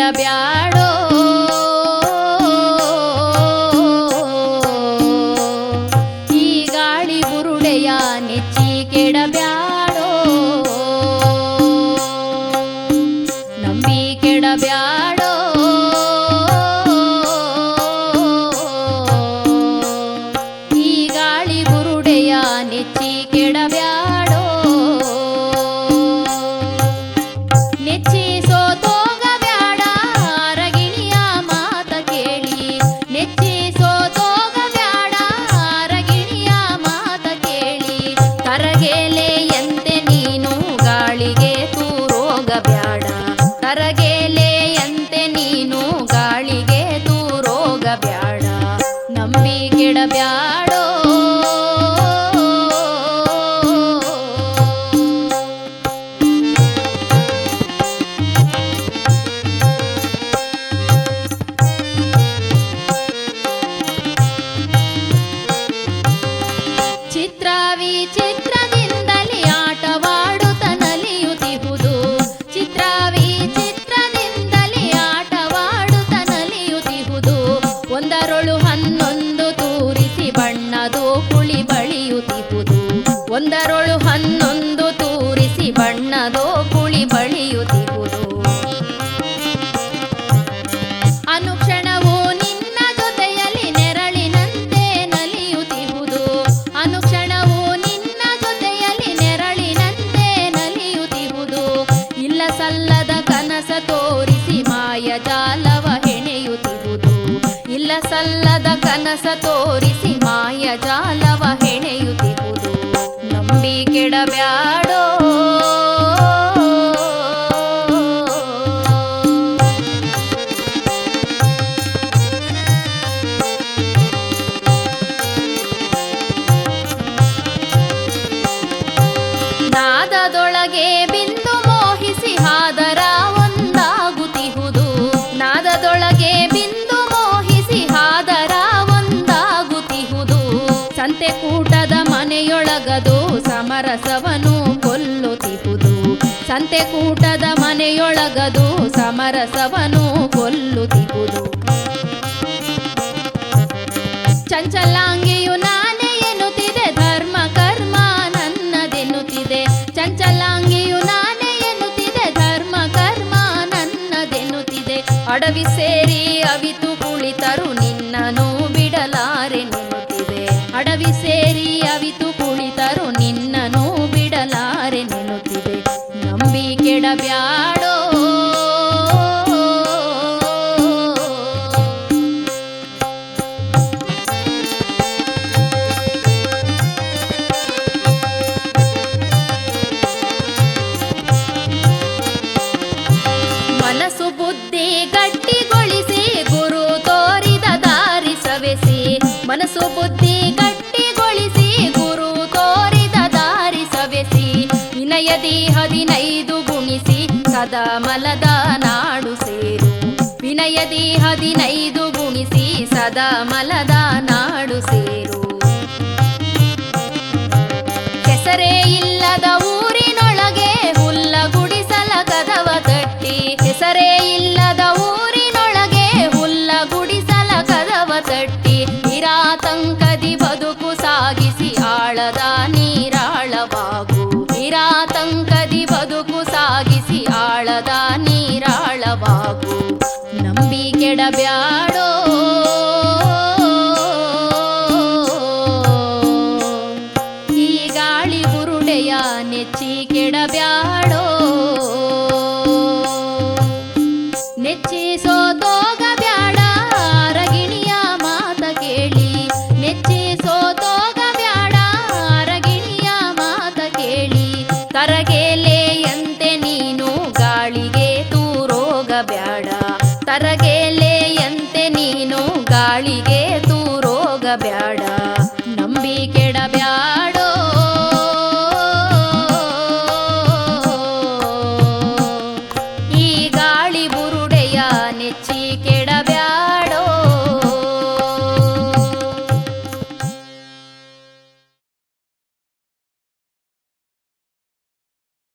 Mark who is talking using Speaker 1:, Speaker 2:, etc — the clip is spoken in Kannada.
Speaker 1: ಕೆಡಬ್ಯಾಡೋ ಈ ಗಾಳಿ ಬುರುಡೆಯ ನೆಚ್ಚಿ ಕೆಡಬ್ಯಾಡೋ ತರಗೆಲೆಯಂತೆ ಬಣ್ಣದು ಕುಳಿ ಬಳಿಯುತ್ತಿಹುದು. ಒಂದರೊಳು ಹನ್ನೊಂದು ತೂರಿಸಿ ಬಣ್ಣದೋ ಕುಳಿ ಬಳಿಯುತ್ತಿಹುದು. ಕನಸ ತೋರಿಸಿ ಮಾಯ ಜಾಲವ ಹೆಣೆಯುತ್ತಿರುವುದು. ನಂಬಿ ಕೆಡಬ್ಯಾಡೋ. ನಾದದೊಳಗೆ ಬಿಂದು ಮೋಹಿಸಿ ಹಾದರ ಮನೆಯೊಳಗದು ಸಮರಸವನು ಕೊಲ್ಲುತ್ತಿಹುದು ಸಂತೆಕೂಟದ ಮನೆಯೊಳಗದು ಸಮರಸವನು ಕೊಲ್ಲುತ್ತಿಹುದು ಚಂಚಲಾಂಗಿಯು ನಾನೇ ಎನ್ನುತ್ತಿದೆ, ಧರ್ಮ ಕರ್ಮ ನನ್ನದೆನ್ನುತ್ತಿದೆ. ಚಂಚಲಾಂಗಿಯು ನಾನೇ ಎನ್ನುತ್ತಿದೆ, ಧರ್ಮ ಕರ್ಮ ನನ್ನದೆನ್ನುತ್ತಿದೆ. ಅಡವಿ ಸೇರಿ ಅವಿತು ಕುಳಿತರು ನಿನ್ನನು ಬಿಡಲಾರೆ ನೆನ್ನುತ್ತಿದೆ. ಅಡವಿ ಸೇರಿ ಅವಿತು ಕುಳಿತರು ನಿನ್ನನು ಬಿಡಲಾರೆ ನಿಲ್ಲುತ್ತಿದೆ. ನಂಬಿ ಕೆಡಬ್ಯಾಡೋ. ಮನಸ್ಸು ಬುದ್ಧಿ ಗಟ್ಟಿಗೊಳಿಸಿ ಗುರು ತೋರಿದ ದಾರಿ ಸವೆಸಿ. ಮನಸ್ಸು ಬುದ್ಧಿ ಸದಾ ಮಲದ ನಾಡು ಸೇರು. ವಿನಯದಿ ಹದಿನೈದು ಗುಣಿಸಿ ಸದಾ ಮಲದ ನಾಡು ಸೇರು. ಹೆಸರೇ ಇಲ್ಲದ ಊರಿನೊಳಗೆ ಹುಲ್ಲ ಗುಡಿಸಲ ಕದವ ತಟ್ಟಿ. ಹೆಸರೇ ಇಲ್ಲದ ಊರಿನೊಳಗೆ ಹುಲ್ಲ ಗುಡಿಸಲ ಕದವ ತಟ್ಟಿ. ನಿರಾತಂಕದಿ ಬದುಕು ಸಾಗಿಸಿ ಆಳದ ನೀರಾಳವಾಗು. ನಿರಾತಂಕದಿ ನೀರಾಳವಾಗು ನಂಬಿ ಕೆಡಬ್ಯಾಡೋ. ಈ ಗಾಳಿ ಬುರುಡೆಯ ನೆಚ್ಚಿ ಕೆಡಬ್ಯಾಡೋ. ನೆಚ್ಚಿ ಸೋತೋಗಬ್ಯಾಡ ಅರಗಿಣಿಯ ಮಾತ ಕೇಳಿ. ನೆಚ್ಚಿ ಸೋತೋಗಬ್ಯಾಡ ಅರಗಿಣಿಯ ಮಾತ ಕೇಳಿ. ತರಗೆಲೆಯಂತೆ ನೀನು ಗಾಳಿಗೆ ತೂರೋಗಬ್ಯಾಡ ತರಗೆಲೆಯಂತೆ ನೀನು ಗಾಳಿಗೆ ನಂಬಿ ಕೆಡಬ್ಯಾಡ